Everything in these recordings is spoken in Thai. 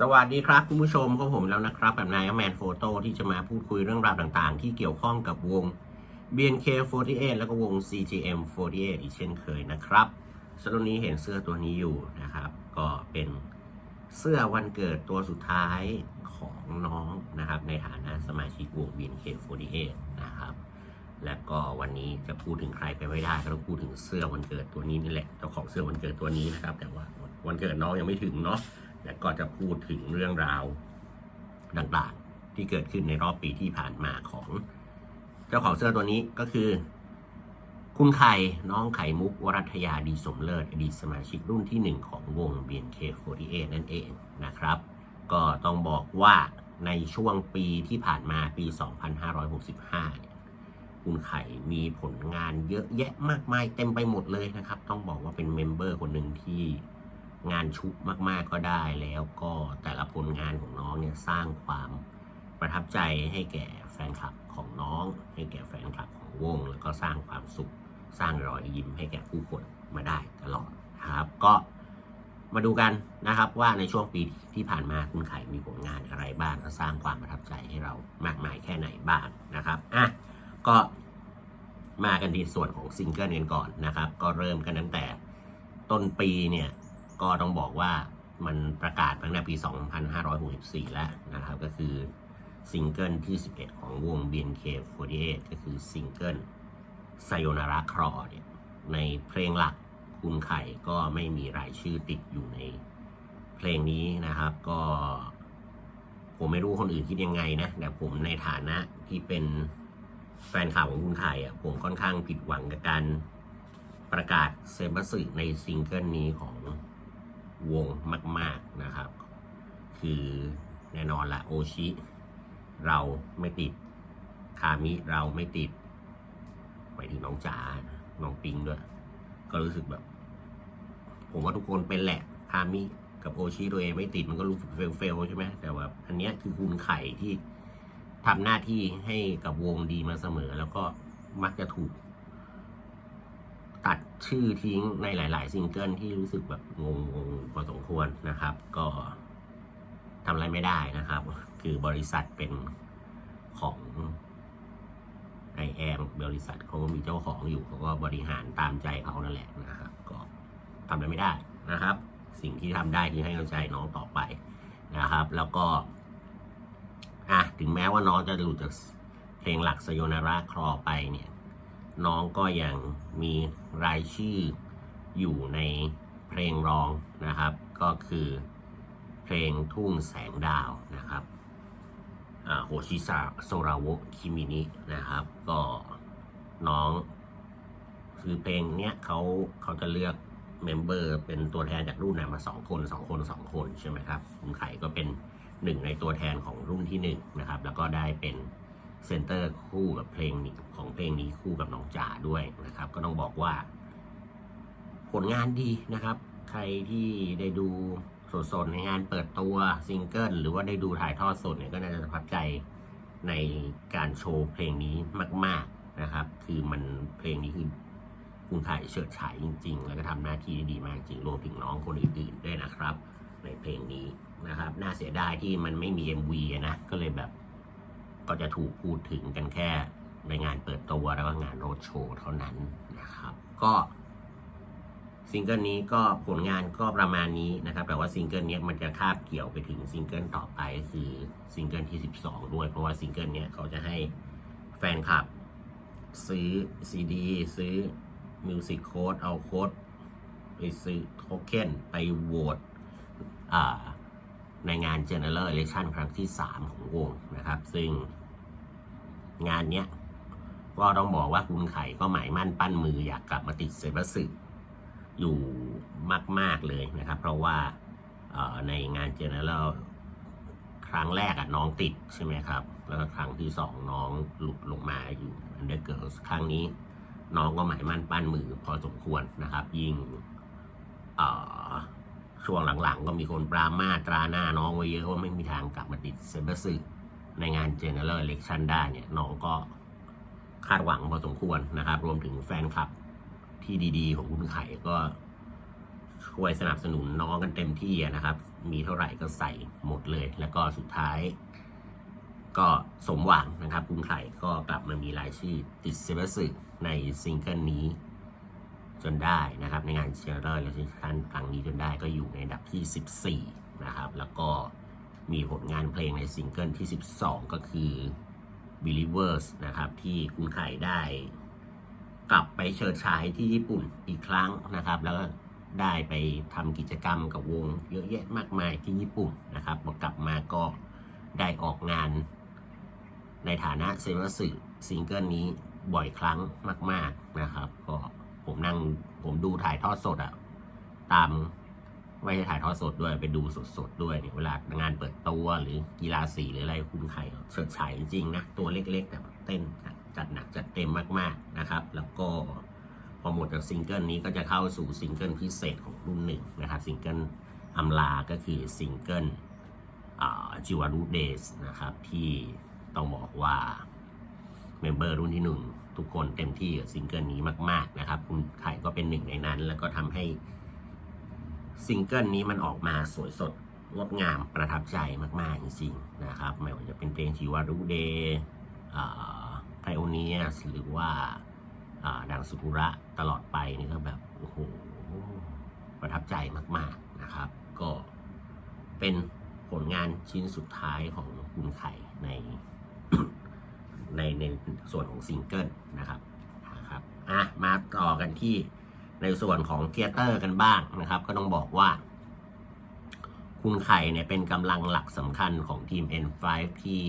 สวัสดีครับคุณผู้ชมก็ผมแล้วนะครับแบบนายแมนโฟโต้ที่จะมาพูดคุยเรื่องราวต่างๆ ที่เกี่ยวข้องกับวง BNK48 แล้วก็วง CGM48 อีกเช่นเคยนะครับสรับนี้เห็นเสื้อตัวนี้อยู่นะครับ ก็เป็นเสื้อวันเกิดตัวสุดท้ายของน้องนะครับ ในฐานะสมาชิกวง BNK48 นะครับ และก็วันนี้จะพูดถึงใครไปไม่ได้ก็ต้องพูดถึงเสื้อวันเกิดตัวนี้นี่แหละเจ้าของเสื้อวันเกิดตัวนี้นะครับ แต่ว่าวันเกิดน้องยังไม่ถึงเนาะ และก็จะพูดถึงเรื่องราวต่างๆ ที่เกิดขึ้นในรอบปีที่ผ่านมาของ เจ้าของเสื้อตัวนี้ก็คือ คุณไข่น้องไข่มุกวรัตยาดีสมเลิศอดีตสมาชิกรุ่นที่หนึ่งของวง BNK48 นั่นเองนะครับ ก็ต้องบอกว่าในช่วงปีที่ผ่านมาปี 2565เนี่ยคุณไข่มีผลงานเยอะแยะมากมายเต็มไปหมดเลยนะครับ ต้องบอกว่าเป็นเมมเบอร์คนหนึ่งที่ งานชุกมาก ๆก็ได้แล้วก็แต่ละผลงานของน้องเนี่ยสร้างความประทับใจให้แก่แฟนคลับของน้อง ให้แก่แฟนคลับของวง แล้วก็สร้างความสุขสร้างรอยยิ้มให้แก่ผู้คนมาได้ตลอดนะครับ ก็มาดูกันนะครับว่าในช่วงปีที่ผ่านมาคุณไข่มีผลงานอะไรบ้างและสร้างความประทับใจให้เรามากมายแค่ไหนบ้างนะครับอะก็มากันที่ส่วนของซิงเกิลกันก่อนนะครับ ก็เริ่มกันตั้งแต่ต้นปีเนี่ย ก็ต้องบอกว่ามันประกาศตั้งแต่ปี 2564 แล้วนะครับ ก็คือซิงเกิลที่ 11 ของวง BNK48 ก็คือซิงเกิล Sayonara Craw เนี่ยในเพลงหลักคุณไข่ก็ไม่มีรายชื่อติดอยู่ในเพลงนี้นะครับก็ ผมไม่รู้คนอื่นคิดยังไงนะ แต่ผมในฐานะที่เป็นแฟนข่าวของคุณไข่อะผมค่อนข้างผิดหวังกับการประกาศเซมบัสึในซิงเกิลนี้ของ วงมาก ๆนะครับ คือแน่นอนละโอชิ เราไม่ติด คามิเราไม่ติดหมายถึงน้องจ๋าน้องปิงด้วย ก็รู้สึกแบบ ผมว่าทุกคนเป็นแหละ คามิกับโอชิตัวเองไม่ติดมันก็รู้สึกเฟลเฟลใช่ไหมแต่ว่าอันนี้คือคุณไข่ที่ทำหน้าที่ให้กับวงดีมาเสมอ แล้วก็มักจะถูก ตัดชื่อทิ้งในหลาย ๆ ซิงเกิลที่รู้สึกแบบงงๆพอสมควรนะครับ ก็ทำอะไรไม่ได้นะครับ คือบริษัทเป็นของไอแอมบริษัทเขาก็มีเจ้าของอยู่เขาก็บริหารตามใจเขานั่นแหละนะครับ ก็ทำอะไรไม่ได้นะครับ สิ่งที่ทำได้คือให้กำลังใจน้องต่อไปนะครับ แล้วก็อะถึงแม้ว่าน้องจะหลุดจากเพลงหลักสยนาราคลอไปเนี่ย น้องก็ยังมีรายชื่ออยู่ในเพลงรองนะครับ ก็คือเพลงทุ่งแสงดาวนะครับโฮชิซาโซราโวคิมินินะครับ ก็น้อง คือเพลงเนี้ยเขาเขาจะเลือกเมมเบอร์เป็นตัวแทนจากรุ่นไหนมาสองคนสองคนสองคนใช่ไหมครับ คุณไข่ก็เป็นหนึ่งในตัวแทนของรุ่นที่หนึ่งนะครับ แล้วก็ได้เป็น เซนเตอร์คู่กับเพลงนี้ของเพลงนี้คู่กับน้องจ๋าด้วยนะครับ ก็ต้องบอกว่า ผลงานดีนะครับ ใครที่ได้ดูสดๆในงานเปิดตัวซิงเกิลหรือว่าได้ดูถ่ายทอดสดเนี่ยก็น่าจะประทับใจในการโชว์เพลงนี้มาก ๆนะครับ คือมันเพลงนี้คือคุณไข่เฉิดฉายจริง ๆ แล้วก็ทำหน้าที่ได้ดีมากจริงรวมถึงน้องคนอื่นๆด้วยนะครับ ในเพลงนี้นะครับ น่าเสียดายที่มันไม่มี MV นะก็เลยแบบ ก็จะถูกพูดถึงกันแค่ในงานเปิดตัวแล้วก็งานโรดโชว์เท่านั้นนะครับ ก็ซิงเกิลนี้ก็ผลงานก็ประมาณนี้นะครับ แต่ว่าซิงเกิลนี้มันจะคาบเกี่ยวไปถึงซิงเกิลต่อไปคือซิงเกิลที่ 12 ด้วย เพราะว่าซิงเกิลนี้เขาจะให้แฟนคลับ ซื้อซีดี ซื้อมิวสิกโค้ดเอาโค้ดไปซื้อโทเค็นไปโหวตอ่า ในงาน General Election ครั้งที่ 3 ของวงนะครับ ซึ่งงานเนี้ยก็ต้องบอกว่าคุณไข่ก็หมายมั่นปั้นมืออยากกลับมาติดเซบัสึอยู่มาก ๆ เลยนะครับ เพราะว่าในงาน General ครั้งแรกอะน้องติดใช่ไหมครับ แล้วก็ครั้งที่สองน้องหลุดลงมาอยู่ Under Girls ครั้งนี้ น้องก็หมายมั่นปั้นมือพอสมควรนะครับ ยิ่งเอ่อ ช่วงหลังๆ ก็มีคนปรามาตราหน้าน้องไว้เยอะว่าไม่มีทางกลับมาติดเซเบอร์ซึในงาน General Election ได้เนี่ยน้องก็คาดหวังพอสมควรนะครับ รวมถึงแฟนคลับที่ดีๆ ของคุณไข่ก็ช่วยสนับสนุนน้องกันเต็มที่นะครับ มีเท่าไหร่ก็ใส่หมดเลย แล้วก็สุดท้าย ก็สมหวังนะครับคุณไข่ก็กลับมามีรายชื่อติดเซเบสึในซิงเกิลนี้ จนได้นะครับ ในงานเชียร์เลอร์และซิชันครั้งนี้จนได้ก็อยู่ในอันดับที่ 14 นะครับ แล้วก็มีผลงานเพลงในซิงเกิลที่ 12 ก็คือ Believers นะครับ ที่คุณไข่ได้กลับไปเชิดฉายที่ญี่ปุ่นอีกครั้งนะครับ แล้วก็ได้ไปทำกิจกรรมกับวงเยอะแยะมากมายที่ญี่ปุ่นนะครับพอกลับมาก็ได้ออกงานในฐานะเซมัสซิงเกิลนี้บ่อยครั้งมาก ๆนะครับ ก็ ผมนั่งผมดูถ่ายทอดสดอะตามไม่ใช่ถ่ายทอดสดด้วยไปดูสดๆด้วยเนี่ยเวลางานเปิดตัวหรือกีฬาสีหรืออะไรคุณไข่เฉิดฉายจริงนะตัวเล็กๆแต่เต้นจัดหนักจัดเต็มมากๆนะครับ แล้วก็พอหมดจากซิงเกิลนี้ก็จะเข้าสู่ซิงเกิลพิเศษของรุ่นหนึ่งนะครับซิงเกิลอำลาก็คือซิงเกิลจิวารุเดสนะครับที่ต้องบอกว่าเมมเบอร์รุ่นที่หนึ่ง ทุกคนเต็มที่กับซิงเกิลนี้มาก ๆนะครับ คุณไข่ก็เป็นหนึ่งในนั้น แล้วก็ทำให้ซิงเกิลนี้มันออกมาสวยสดงดงามประทับใจมาก ๆ จริง ๆ นะครับ ไม่ว่าจะเป็นเพลงจิวารุเดย์ไพโอเนียสหรือว่าดังสุกุระตลอดไปนี่ก็แบบ โอ้โห ประทับใจมาก ๆ นะครับ ก็เป็นผลงานชิ้นสุดท้ายของคุณไข่ใน ในในส่วนของซิงเกิลนะครับนะครับอะมาต่อกันที่ในส่วนของเทเตอร์กันบ้างนะครับ ก็ต้องบอกว่า คุณไข่เนี่ยเป็นกำลังหลักสำคัญของทีม N5 ที่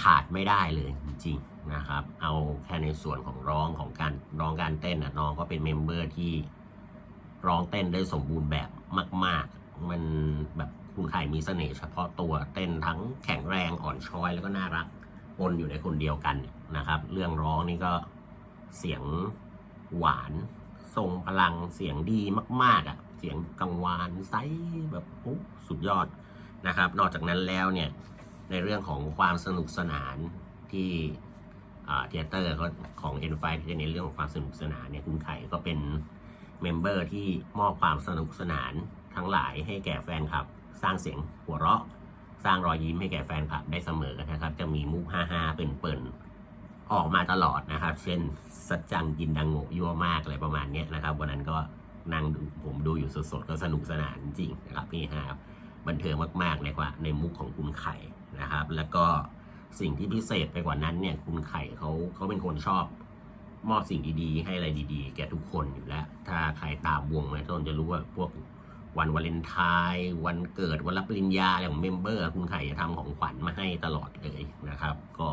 ขาดไม่ได้เลยจริงๆนะครับ เอาแค่ในส่วนของร้องของการร้องการเต้นนะน้องก็เป็นเมมเบอร์ที่ร้องเต้นได้สมบูรณ์แบบมาก ๆ มันแบบคุณไข่มีเสน่ห์เฉพาะตัวเต้นทั้งแข็งแรงอ่อนช้อยแล้วก็น่ารัก ปนอยู่ในคนเดียวกันนะครับ เรื่องร้องนี่ก็เสียงหวานทรงพลังเสียงดีมากๆอะเสียงกังวานไซแบบโอ้สุดยอดนะครับ นอกจากนั้นแล้วเนี่ยในเรื่องของความสนุกสนานที่เทเตอร์ของ N5 ที่ในเรื่องของความสนุกสนานเนี่ยคุณไข่ก็เป็นเมมเบอร์ที่มอบความสนุกสนานทั้งหลายให้แก่แฟนคลับ สร้างเสียงหัวเราะ สร้างรอยยิ้มให้แก่แฟนคลับได้เสมอนะครับ จะมีมุกฮ่าๆเปิ่นๆออกมาตลอดนะครับ เช่นสัจจังกินดังโงยั่วมากอะไรประมาณนี้นะครับ วันนั้นก็นั่งดูผมดูอยู่สดๆก็สนุกสนานจริงๆนะครับพี่ฮาบันเทิงมากๆเลยกว่าในมุกของคุณไข่นะครับ แล้วก็สิ่งที่พิเศษไปกว่านั้นเนี่ยคุณไข่เขาเขาเป็นคนชอบมอบสิ่งดีๆ ให้อะไรดีๆ แก่ทุกคนอยู่แล้ว ถ้าใครตามวงมาต้นจะรู้ว่าพวก วันวาเลนไทน์วันเกิดวันรับปริญญาอะไรของเมมเบอร์ คุณไข่จะทำของขวัญมาให้ตลอดเลยนะครับ ก็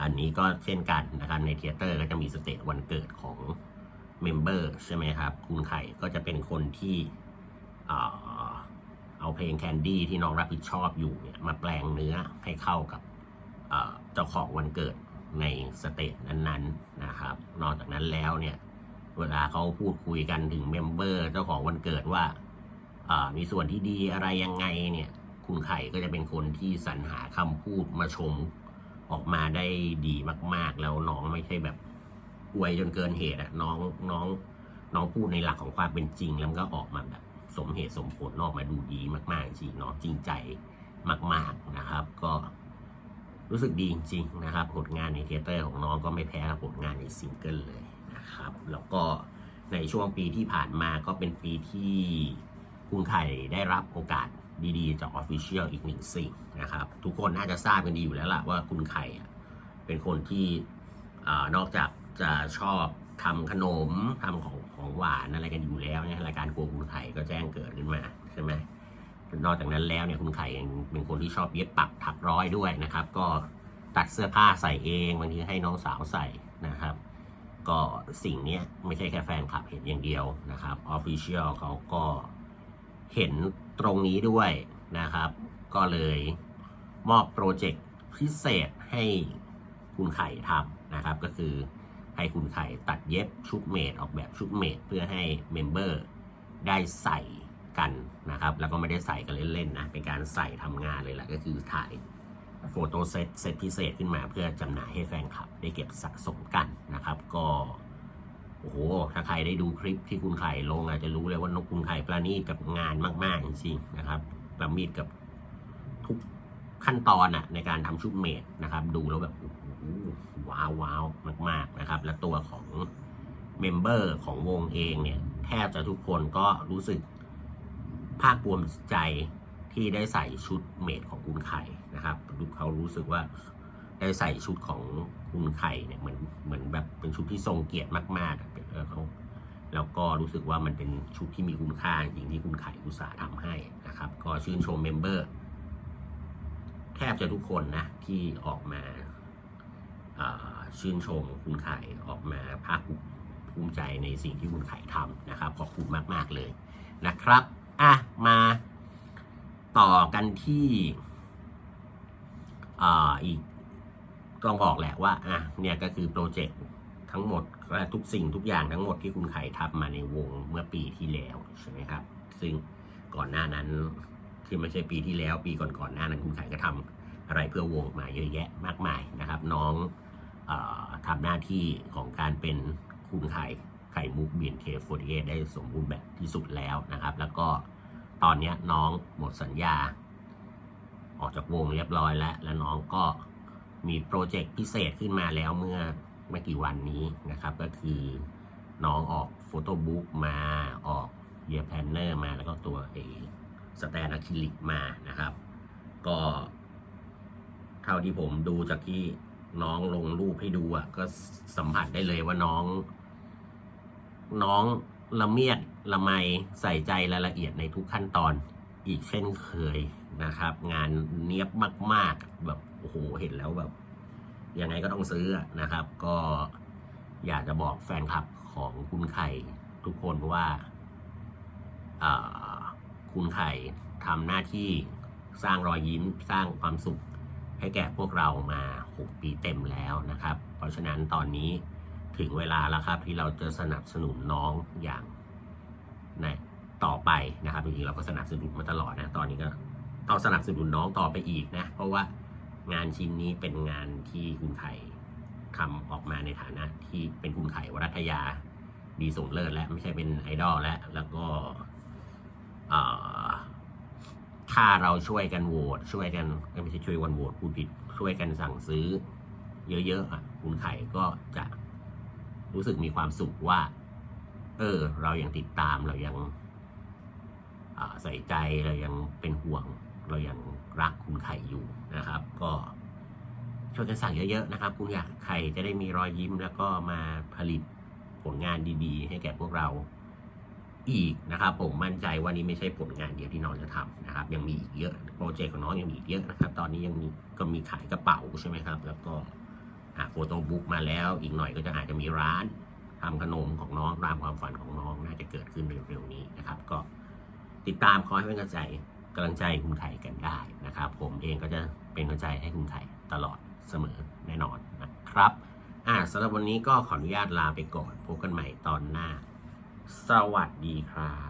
อันนี้ก็เช่นกันนะครับในเทเตอร์ก็จะมีสเตจวันเกิดของเมมเบอร์ใช่ไหมครับ คุณไข่ก็จะเป็นคนที่เอาเพลงแคนดี้ที่น้องรับผิดชอบอยู่เนี่ยมาแปลงเนื้อให้เข้ากับเอ่อเจ้าของวันเกิดในสเตจนั้นๆนะครับ นอกจากนั้นแล้วเนี่ย เวลาเขาพูดคุยกันถึงเมมเบอร์เจ้าของวันเกิดว่าอ่ามีส่วนที่ดีอะไรยังไงเนี่ย คุณไข่ก็จะเป็นคนที่สรรหาคำพูดมาชมออกมาได้ดีมาก ๆ แล้วน้องไม่ใช่แบบอวยจนเกินเหตุอะน้องน้องน้องพูดในหลักของความเป็นจริง แล้วก็ออกมาแบบสมเหตุสมผลออกมาดูดีมากๆจริงเนาะจริงใจมาก ๆนะครับ ก็รู้สึกดีจริงๆนะครับ ผลงานในเทเตอร์ของน้องก็ไม่แพ้ผลงานในซิงเกิลเลย นะครับ แล้วก็ในช่วงปีที่ผ่านมาก็เป็นปีที่คุณไข่ได้รับโอกาสดีๆ จาก Official อีกหนึ่งสิ่งนะครับ ทุกคนน่าจะทราบกันดีอยู่แล้วล่ะว่าคุณไข่เป็นคนที่นอกจากจะชอบทำขนมทำของของหวานอะไรกันอยู่แล้วเนี่ยรายการครัวคุณไข่ก็แจ้งเกิดขึ้นมาใช่ไหมนอกจากนั้นแล้วเนี่ยคุณไข่ยังเป็นคนที่ชอบเย็บปักถักร้อยด้วยนะครับ ก็ตัดเสื้อผ้าใส่เองบางทีให้น้องสาวใส่นะครับ ก็สิ่งนี้ไม่ใช่แค่แฟนคลับเห็นอย่างเดียวนะครับ Official เขาก็เห็นตรงนี้ด้วยนะครับ ก็เลยมอบโปรเจกต์พิเศษให้คุณไข่ทำนะครับ ก็คือให้คุณไข่ตัดเย็บชุดเมดออกแบบชุดเมดเพื่อให้เมมเบอร์ได้ใส่กันนะครับ แล้วก็ไม่ได้ใส่กันเล่นๆนะ เป็นการใส่ทำงานเลยแหละก็คือถ่าย โฟโต้เซตเซตพิเศษขึ้นมาเพื่อจำหน่ายให้แฟนคลับได้เก็บสะสมกันนะครับ ก็โอ้โห ถ้าใครได้ดูคลิปที่คุณไข่ลงอาจจะรู้เลยว่านกคุณไข่ประณีตกับงานมาก ๆ จริงๆนะครับประณีตกับทุกขั้นตอนอะในการทำชุดเมดนะครับ ดูแล้วแบบว้าวว้าวมาก ๆนะครับ และตัวของเมมเบอร์ของวงเองเนี่ย แทบจะทุกคนก็รู้สึกภาคภูมิใจ ที่ได้ใส่ชุดเมดของคุณไข่นะครับเขารู้สึกว่าได้ใส่ชุดของคุณไข่เนี่ยเหมือนเหมือนแบบเป็นชุดที่ทรงเกียรติมากๆเออเขาแล้วก็รู้สึกว่ามันเป็นชุดที่มีคุณค่าจริงที่คุณไข่อุตสาห์ทำให้นะครับ ก็ชื่นชมเมมเบอร์แทบจะทุกคนนะที่ออกมาอ่าชื่นชมคุณไข่ออกมาภาคภูมิใจในสิ่งที่คุณไข่ทำนะครับขอบคุณมาก ๆ เลยนะครับ อะ มา ต่อกันที่อ่าอีกต้องบอกแหละว่าอะเนี่ยก็คือโปรเจกต์ทั้งหมดทุกสิ่งทุกอย่างทั้งหมดที่คุณไข่ทำมาในวงเมื่อปีที่แล้วใช่ไหมครับ ซึ่งก่อนหน้านั้นที่ไม่ใช่ปีที่แล้ว ปีก่อนก่อนๆหน้านั้นคุณไข่ก็ทำอะไรเพื่อวงมาเยอะแยะมากมายนะครับ น้องออทำหน้าที่ของการเป็นคุณไข่ไข่มุก BNK48 ได้สมบูรณ์แบบที่สุดแล้วนะครับ แล้วก็ ตอนนี้น้องหมดสัญญา ออกจากวงเรียบร้อยแล้ว แล้วน้องก็มีโปรเจกต์พิเศษขึ้นมาแล้วเมื่อไม่กี่วันนี้นะครับ ก็คือน้องออกโฟโต้บุ๊กมาออกเยียแพนเนอร์มาแล้วก็ตัวเอสแตนอะคริลิกมานะครับ ก็เท่าที่ผมดูจากที่น้องลงรูปให้ดูอะก็สัมผัสได้เลยว่าน้อง น้องละเมียด ละไมใส่ใจรายละเอียดในทุกขั้นตอนอีกเช่นเคยนะครับ งานเนี้ยบมาก ๆ แบบโอ้โหเห็นแล้วแบบยังไงก็ต้องซื้อนะครับ ก็อยากจะบอกแฟนคลับของคุณไข่ทุกคนว่าอ่าคุณไข่ทำหน้าที่สร้างรอยยิ้มสร้างความสุขให้แก่พวกเรามา 6 ปีเต็มแล้วนะครับ เพราะฉะนั้นตอนนี้ถึงเวลาแล้วครับที่เราจะสนับสนุนน้องอย่าง ในต่อไปนะครับจริงๆเราก็สนับสนุนมาตลอดนะตอนนี้ก็ต้องสนับสนุนน้องต่อไปอีกนะ เพราะว่างานชิ้นนี้เป็นงานที่คุณไข่ทำออกมาในฐานะที่เป็นคุณไข่วรัตยาดีส่งเลิศและไม่ใช่เป็นไอดอลแล้วแล้วก็ถ้าเราช่วยกันโหวตช่วยกันไม่ใช่ช่วยวันโหวตพูดผิดช่วยกันสั่งซื้อ เยอะๆอะคุณไข่ก็จะรู้สึกมีความสุขว่า เออ เรายังติดตามเรายังอ่าใส่ใจเรายังเป็นห่วง เรายังรักคุณไข่อยู่นะครับ ก็ช่วยกันสั่งเยอะๆนะครับ คุณอยากไข่จะได้มีรอยยิ้มแล้วก็มาผลิตผลงานดีๆ ให้แก่พวกเราอีกนะครับผมมั่นใจว่านี่ไม่ใช่ผลงานเดียวที่น้องจะทำนะครับ ยังมีอีกเยอะโปรเจกต์ของน้องยังมีอีกเยอะนะครับ ตอนนี้ยังมีก็มีขายกระเป๋าใช่ไหมครับ แล้วก็โฟโต้บุ๊กมาแล้วอีกหน่อยก็จะอาจจะมีร้าน ทำขนมของน้องตามความฝันของน้องน่าจะเกิดขึ้นเร็วๆนี้นะครับ ก็ติดตามคอยให้กำลังใจกำลังใจคุณไทยกันได้นะครับ ผมเองก็จะเป็นกำลังใจให้คุณไทยตลอดเสมอแน่นอนนะครับอ่าสำหรับวันนี้ก็ขออนุญาตลาไปก่อนพบกันใหม่ตอนหน้า สวัสดีครับ